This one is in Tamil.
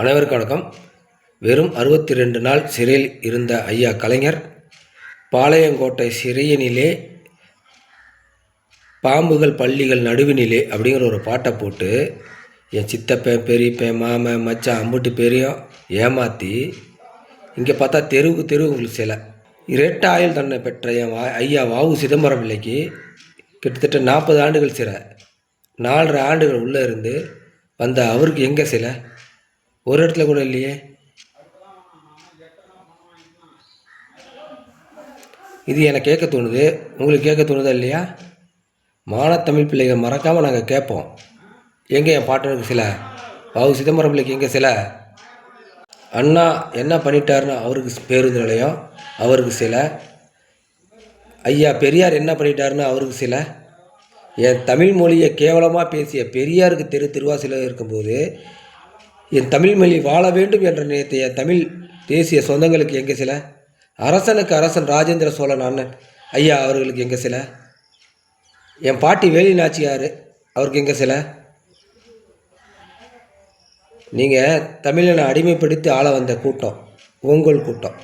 அனைவருக்கும் வணக்கம். வெறும் அறுபத்தி ரெண்டு நாள் சிறையில் இருந்த ஐயா கலைஞர் பாளையங்கோட்டை சிறையினிலே பாம்புகள் பள்ளிகள் நடுவினிலே அப்படிங்கிற ஒரு பாட்டை போட்டு என் சித்தப்பேன் பெரியப்பேன் மாமன் மச்சான் அம்புட்டு பெரியும் ஏமாற்றி இங்கே பார்த்தா தெருவுக்கு தெரு உங்களுக்கு சிலை. இரட்ட ஆயுள் தண்டனை பெற்ற என் வா ஐயா வாவு சிதம்பரம் பிள்ளைக்கு கிட்டத்தட்ட நாற்பது ஆண்டுகள் சிறை. நாலரை ஆண்டுகள் உள்ளே இருந்து வந்த அவருக்கு எங்கே சிலை? ஒரு இடத்துல கூட இல்லையே. இது எனக்கு கேட்க தோணுது. உங்களுக்கு கேட்க தோணுதா இல்லையா? மானத்தமிழ் பிள்ளைகள் மறக்காமல் நாங்கள் கேட்போம். எங்கே என் பாட்டனுக்கு சில? பாவு சிதம்பரம் பிள்ளைக்கு எங்கே சில? அண்ணா என்ன பண்ணிட்டாருன்னு அவருக்கு பேருந்து நிலையம் அவருக்கு சில. ஐயா பெரியார் என்ன பண்ணிட்டாருன்னு அவருக்கு சில. என் தமிழ் மொழியை கேவலமாக பேசிய பெரியாருக்கு தெரு திருவாசில இருக்கும்போது என் தமிழ் மொழி வாழ வேண்டும் என்ற நினைத்த என் தமிழ் தேசிய சொந்தங்களுக்கு எங்கே சில? அரசனுக்கு அரசன் ராஜேந்திர சோழன் அண்ணன். ஐயா அவர்களுக்கு எங்கே சில? என் பாட்டி வேலி நாச்சியார் அவருக்கு எங்கே சில? நீங்கள் தமிழனை அடிமைப்படுத்தி ஆள வந்த கூட்டம் உங்கள் கூட்டம்.